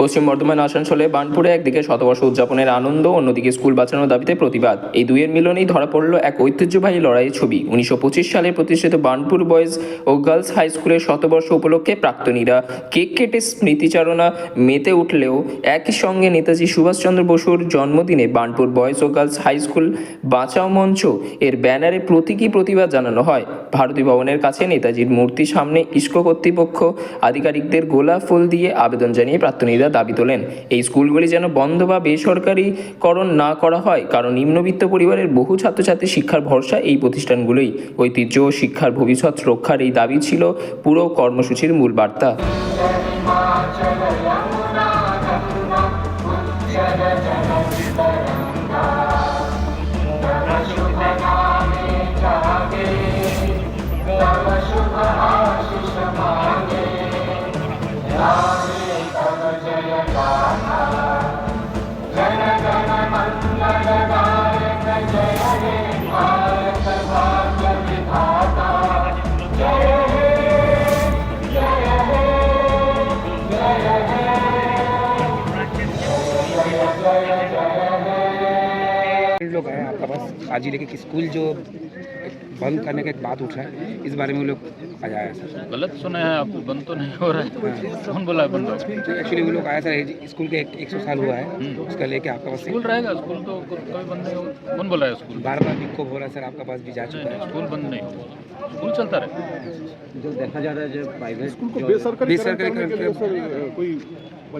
পশ্চিম বর্ধমান আসানসোলে বার্নপুরে একদিকে শতবর্ষ উদযাপনের আনন্দ, অন্যদিকে স্কুল বাঁচানোর দাবিতে প্রতিবাদ। এই দুইয়ের মিলনেই ধরা পড়ল এক ঐতিহ্যবাহী লড়াইয়ের ছবি। উনিশশো পঁচিশ সালে প্রতিষ্ঠিত বার্নপুর বয়েজ ও গার্লস হাই স্কুলের শতবর্ষ উপলক্ষে প্রাক্তনীরা কেক কেটে স্মৃতিচারণা মেতে উঠলেও একই সঙ্গে নেতাজি সুভাষচন্দ্র বসুর জন্মদিনে বার্নপুর বয়েজ ও গার্লস হাই স্কুল বাঁচাও মঞ্চ এর ব্যানারে প্রতীকী প্রতিবাদ জানানো হয়। ভারতী ভবনের কাছে নেতাজির মূর্তি সামনে ইস্কো কর্তৃপক্ষ আধিকারিকদের গোলাপ ফুল দিয়ে আবেদন জানিয়ে প্রাক্তনীরা দাবি তোলেন এই স্কুলগুলি যেন বন্ধ বা বেসরকারিকরণ না করা হয় কারণ নিম্নবিত্ত পরিবারের বহু ছাত্রছাত্রী শিক্ষার ভরসা এই প্রতিষ্ঠানগুলোই ঐতিহ্য ও শিক্ষার ভবিষ্যৎ রক্ষার এই দাবি ছিল পুরো কর্মসূচির মূল বার্তা लोग हैं आपका पास। आज ही लेके स्कूल जो बंद करने का एक बात उठ रहा है इस बारे में वो लोग आया है। सर गलत सुना हैं आप बंद तो नहीं हो रहा है। कौन बोला है बंद तो एक्चुअली वो लोग आया सर स्कूल के एक सौ साल हुआ है उसका लेके आपका पास स्कूल रहेगा स्कूल तो कभी बंद नहीं होगा कौन बोला है स्कूल? बार बार विक्षोभ हो रहा है सर आपका पास भी जा चुका है। स्कूल बंद नहीं होगा स्कूल चलता रहे। जो देखा जा रहा है जो प्राइवेट स्कूल को बेसरकारी बेसरकारी करने के लिए सर कोई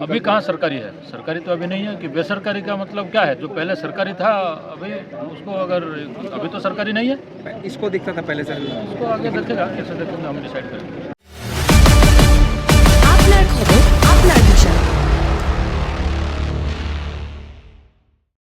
अभी कहाँ सरकारी है? सरकारी तो अभी नहीं है कि बेसरकारी का मतलब क्या है? जो पहले सरकारी था अभी उसको अगर अभी तो सरकारी नहीं है। इसको दिखता था पहले सर उसको आगे देखेगा कैसे देखेंगे हम डिसाइड करेंगे।